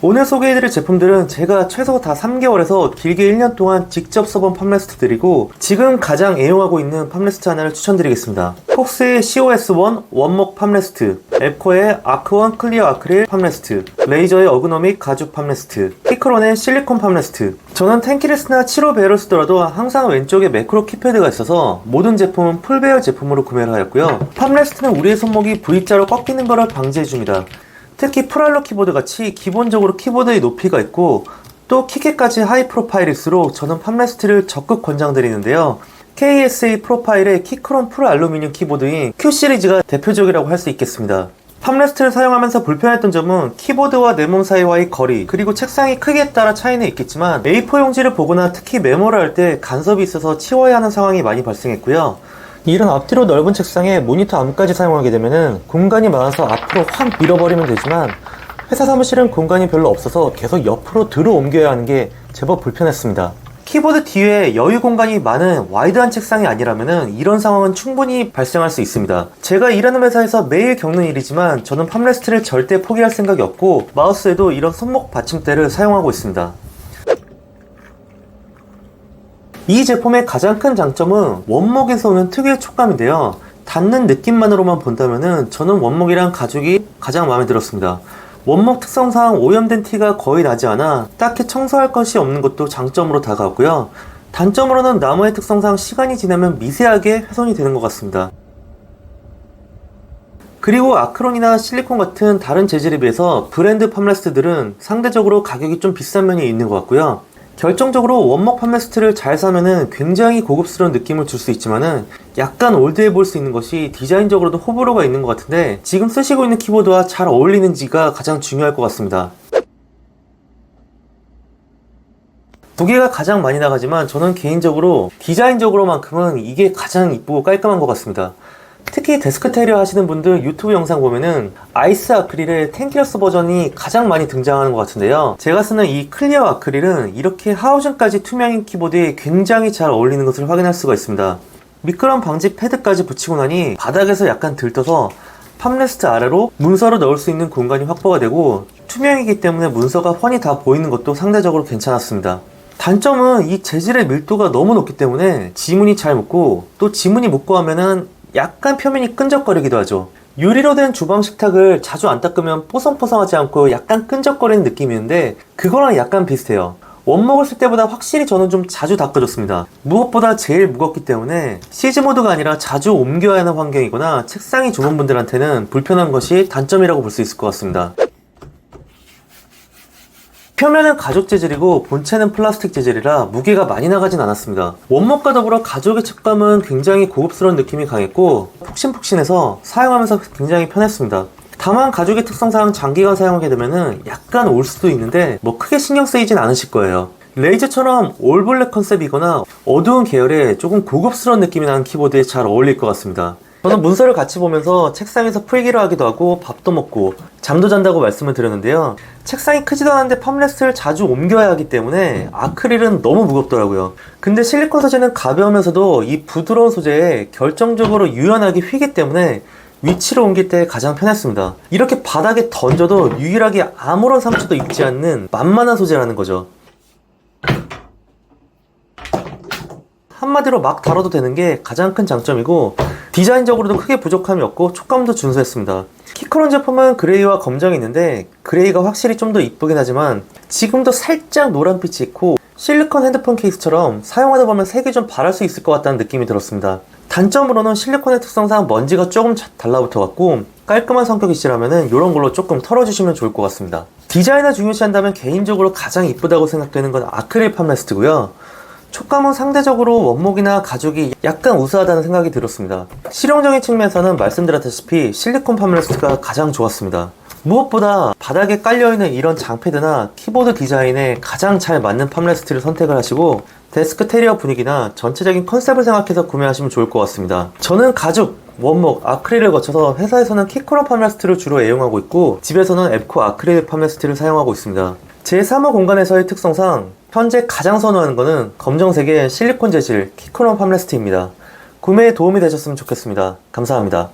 오늘 소개해드릴 제품들은 제가 최소 다 3개월에서 길게 1년 동안 직접 써본 팜레스트들이고 지금 가장 애용하고 있는 팜레스트 하나를 추천드리겠습니다. 폭스의 COS1 원목 팜레스트, 앱코의 아크원 클리어 아크릴 팜레스트, 레이저의 어그노믹 가죽 팜레스트, 피크론의 실리콘 팜레스트. 저는 텐키리스나 7호 베어를 쓰더라도 항상 왼쪽에 매크로 키패드가 있어서 모든 제품은 풀베어 제품으로 구매를 하였고요. 팜레스트는 우리의 손목이 V자로 꺾이는 것을 방지해줍니다. 특히 프랄로 키보드 같이 기본적으로 키보드의 높이가 있고 또 키캣까지 하이 프로파일일수록 저는 팜레스트를 적극 권장드리는데요. KSA 프로파일의 키크롬 풀 알루미늄 키보드인 Q 시리즈가 대표적이라고 할 수 있겠습니다. 팜레스트를 사용하면서 불편했던 점은 키보드와 내 몸 사이와의 거리, 그리고 책상이 크기에 따라 차이는 있겠지만 A4 용지를 보거나 특히 메모를 할 때 간섭이 있어서 치워야 하는 상황이 많이 발생했고요. 이런 앞뒤로 넓은 책상에 모니터 암까지 사용하게 되면 공간이 많아서 앞으로 확 밀어버리면 되지만 회사 사무실은 공간이 별로 없어서 계속 옆으로 들어 옮겨야 하는 게 제법 불편했습니다. 키보드 뒤에 여유 공간이 많은 와이드한 책상이 아니라면 이런 상황은 충분히 발생할 수 있습니다. 제가 일하는 회사에서 매일 겪는 일이지만 저는 팜레스트를 절대 포기할 생각이 없고 마우스에도 이런 손목 받침대를 사용하고 있습니다. 이 제품의 가장 큰 장점은 원목에서 오는 특유의 촉감인데요. 닿는 느낌만으로만 본다면은 저는 원목이랑 가죽이 가장 마음에 들었습니다. 원목 특성상 오염된 티가 거의 나지 않아 딱히 청소할 것이 없는 것도 장점으로 다가왔고요. 단점으로는 나무의 특성상 시간이 지나면 미세하게 훼손이 되는 것 같습니다. 그리고 아크론이나 실리콘 같은 다른 재질에 비해서 브랜드 팜레스트들은 상대적으로 가격이 좀 비싼 면이 있는 것 같고요. 결정적으로 원목 팜레스트를 잘 사면은 굉장히 고급스러운 느낌을 줄 수 있지만은 약간 올드해 보일 수 있는 것이 디자인적으로도 호불호가 있는 것 같은데 지금 쓰시고 있는 키보드와 잘 어울리는지가 가장 중요할 것 같습니다. 두 개가 가장 많이 나가지만 저는 개인적으로 디자인적으로만큼은 이게 가장 이쁘고 깔끔한 것 같습니다. 특히 데스크 테리어 하시는 분들 유튜브 영상 보면은 아이스 아크릴의 텐키러스 버전이 가장 많이 등장하는 것 같은데요. 제가 쓰는 이 클리어 아크릴은 이렇게 하우전까지 투명인 키보드에 굉장히 잘 어울리는 것을 확인할 수가 있습니다. 미끄럼 방지 패드까지 붙이고 나니 바닥에서 약간 들떠서 팜레스트 아래로 문서를 넣을 수 있는 공간이 확보가 되고 투명이기 때문에 문서가 훤히 다 보이는 것도 상대적으로 괜찮았습니다. 단점은 이 재질의 밀도가 너무 높기 때문에 지문이 잘 묻고 또 지문이 묻고 하면은 약간 표면이 끈적거리기도 하죠. 유리로 된 주방 식탁을 자주 안 닦으면 뽀송뽀송하지 않고 약간 끈적거리는 느낌이는데 그거랑 약간 비슷해요. 원목을 쓸 때보다 확실히 저는 좀 자주 닦아줬습니다. 무엇보다 제일 무겁기 때문에 시즈 모드가 아니라 자주 옮겨야 하는 환경이거나 책상이 좁은 분들한테는 불편한 것이 단점이라고 볼 수 있을 것 같습니다. 표면은 가죽 재질이고 본체는 플라스틱 재질이라 무게가 많이 나가진 않았습니다. 원목과 더불어 가죽의 촉감은 굉장히 고급스러운 느낌이 강했고 푹신푹신해서 사용하면서 굉장히 편했습니다. 다만 가죽의 특성상 장기간 사용하게 되면 약간 올 수도 있는데 뭐 크게 신경 쓰이진 않으실 거예요. 레이저처럼 올블랙 컨셉이거나 어두운 계열의 조금 고급스러운 느낌이 나는 키보드에 잘 어울릴 것 같습니다. 저는 문서를 같이 보면서 책상에서 풀기를 하기도 하고 밥도 먹고 잠도 잔다고 말씀을 드렸는데요. 책상이 크지도 않은데 팜레스트를 자주 옮겨야 하기 때문에 아크릴은 너무 무겁더라고요. 근데 실리콘 소재는 가벼우면서도 이 부드러운 소재에 결정적으로 유연하게 휘기 때문에 위치를 옮길 때 가장 편했습니다. 이렇게 바닥에 던져도 유일하게 아무런 상처도 입지 않는 만만한 소재라는 거죠. 한마디로 막 다뤄도 되는 게 가장 큰 장점이고 디자인적으로도 크게 부족함이 없고 촉감도 준수했습니다. 키크론 제품은 그레이와 검정이 있는데 그레이가 확실히 좀 더 이쁘긴 하지만 지금도 살짝 노란빛이 있고 실리콘 핸드폰 케이스처럼 사용하다 보면 색이 좀 바랄 수 있을 것 같다는 느낌이 들었습니다. 단점으로는 실리콘의 특성상 먼지가 조금 달라붙어 갖고 깔끔한 성격이시라면 이런 걸로 조금 털어주시면 좋을 것 같습니다. 디자인을 중요시한다면 개인적으로 가장 이쁘다고 생각되는 건 아크릴 팜레스트고요. 촉감은 상대적으로 원목이나 가죽이 약간 우수하다는 생각이 들었습니다. 실용적인 측면에서는 말씀드렸다시피 실리콘 팜레스트가 가장 좋았습니다. 무엇보다 바닥에 깔려있는 이런 장패드나 키보드 디자인에 가장 잘 맞는 팜레스트를 선택을 하시고 데스크 테리어 분위기나 전체적인 컨셉을 생각해서 구매하시면 좋을 것 같습니다. 저는 가죽, 원목, 아크릴을 거쳐서 회사에서는 키크로 팜레스트를 주로 애용하고 있고 집에서는 앱코 아크릴 팜레스트를 사용하고 있습니다. 제 사무 공간에서의 특성상 현재 가장 선호하는 것은 검정색의 실리콘 재질 키크론 팜레스트입니다. 구매에 도움이 되셨으면 좋겠습니다. 감사합니다.